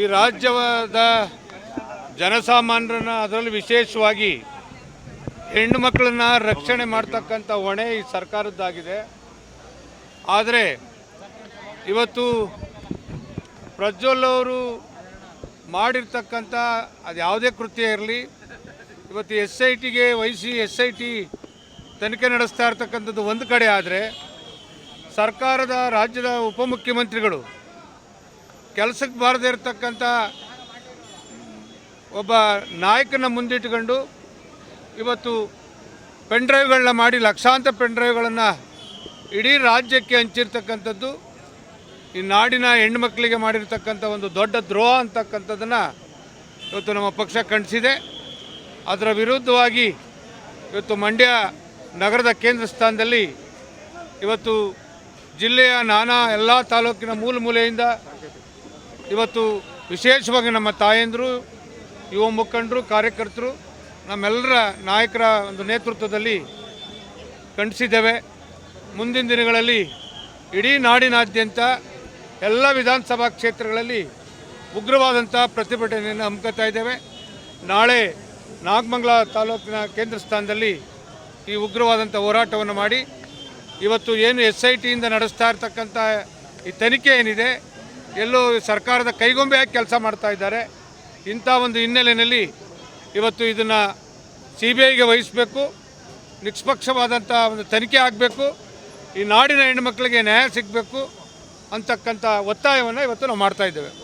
ಈ ರಾಜ್ಯದ ಜನಸಾಮಾನ್ಯರನ್ನ ಅದರಲ್ಲಿ ವಿಶೇಷವಾಗಿ ಹೆಣ್ಣು ಮಕ್ಕಳನ್ನ ರಕ್ಷಣೆ ಮಾಡ್ತಕ್ಕಂಥ ಹೊಣೆ ಈ ಸರ್ಕಾರದ್ದಾಗಿದೆ. ಆದರೆ ಇವತ್ತು ಪ್ರಜ್ವಲ್ ಅವರು ಮಾಡಿರ್ತಕ್ಕಂಥ ಅದು ಯಾವುದೇ ಕೃತ್ಯ ಇರಲಿ, ಇವತ್ತು ಎಸ್ ಐ ಟಿಗೆ ವಹಿಸಿ ಎಸ್ ಐ ಟಿ ತನಿಖೆ ನಡೆಸ್ತಾ ಇರ್ತಕ್ಕಂಥದ್ದು ಒಂದು ಕಡೆ ಆದರೆ ಸರ್ಕಾರದ ರಾಜ್ಯದ ಉಪಮುಖ್ಯಮಂತ್ರಿಗಳು ಕೆಲಸಕ್ಕೆ ಬಾರದೇ ಇರತಕ್ಕಂಥ ಒಬ್ಬ ನಾಯಕನ ಮುಂದಿಟ್ಕೊಂಡು ಇವತ್ತು ಪೆನ್ ಡ್ರೈವ್ಗಳನ್ನ ಮಾಡಿ ಲಕ್ಷಾಂತರ ಪೆನ್ ಡ್ರೈವ್ಗಳನ್ನು ಇಡೀ ರಾಜ್ಯಕ್ಕೆ ಹಂಚಿರ್ತಕ್ಕಂಥದ್ದು, ಈ ನಾಡಿನ ಹೆಣ್ಮಕ್ಳಿಗೆ ಮಾಡಿರ್ತಕ್ಕಂಥ ಒಂದು ದೊಡ್ಡ ದ್ರೋಹ ಅಂತಕ್ಕಂಥದ್ದನ್ನು ಇವತ್ತು ನಮ್ಮ ಪಕ್ಷ ಖಂಡಿಸಿದೆ. ಅದರ ವಿರುದ್ಧವಾಗಿ ಇವತ್ತು ಮಂಡ್ಯ ನಗರದ ಕೇಂದ್ರ ಸ್ಥಾನದಲ್ಲಿ ಇವತ್ತು ಜಿಲ್ಲೆಯ ನಾನಾ ಎಲ್ಲ ತಾಲೂಕಿನ ಮೂಲ ಮೂಲೆಯಿಂದ ಇವತ್ತು ವಿಶೇಷವಾಗಿ ನಮ್ಮ ತಾಯಂದರು, ಯುವ ಮುಖಂಡರು, ಕಾರ್ಯಕರ್ತರು, ನಮ್ಮೆಲ್ಲರ ನಾಯಕರ ಒಂದು ನೇತೃತ್ವದಲ್ಲಿ ಖಂಡಿಸಿದ್ದೇವೆ. ಮುಂದಿನ ದಿನಗಳಲ್ಲಿ ಇಡೀ ನಾಡಿನಾದ್ಯಂತ ಎಲ್ಲ ವಿಧಾನಸಭಾ ಕ್ಷೇತ್ರಗಳಲ್ಲಿ ಉಗ್ರವಾದಂಥ ಪ್ರತಿಭಟನೆಯನ್ನು ಹಮ್ಮಿಕೊಳ್ತಾ ಇದ್ದೇವೆ. ನಾಳೆ ನಾಗಮಂಗ್ಲ ತಾಲೂಕಿನ ಕೇಂದ್ರ ಸ್ಥಾನದಲ್ಲಿ ಈ ಉಗ್ರವಾದಂಥ ಹೋರಾಟವನ್ನು ಮಾಡಿ, ಇವತ್ತು ಏನು ಎಸ್ ಐ ಟಿಯಿಂದ ನಡೆಸ್ತಾ ಇರ್ತಕ್ಕಂಥ ಈ ತನಿಖೆ ಏನಿದೆ ಎಲ್ಲೋ ಸರ್ಕಾರದ ಕೈಗೊಂಬೆಯಾಗಿ ಕೆಲಸ ಮಾಡ್ತಾ ಇದ್ದಾರೆ. ಇಂಥ ಒಂದು ಹಿನ್ನೆಲೆಯಲ್ಲಿ ಇವತ್ತು ಇದನ್ನು ಸಿ ಬಿ ಐಗೆ ವಹಿಸಬೇಕು. ನಿಷ್ಪಕ್ಷವಾದಂಥ ಒಂದು ತನಿಖೆ ಆಗಬೇಕು. ಈ ನಾಡಿನ ಹೆಣ್ಣುಮಕ್ಕಳಿಗೆ ನ್ಯಾಯ ಸಿಗಬೇಕು ಅಂತಕ್ಕಂಥ ಒತ್ತಾಯವನ್ನು ಇವತ್ತು ನಾವು ಮಾಡ್ತಾ ಇದ್ದೇವೆ.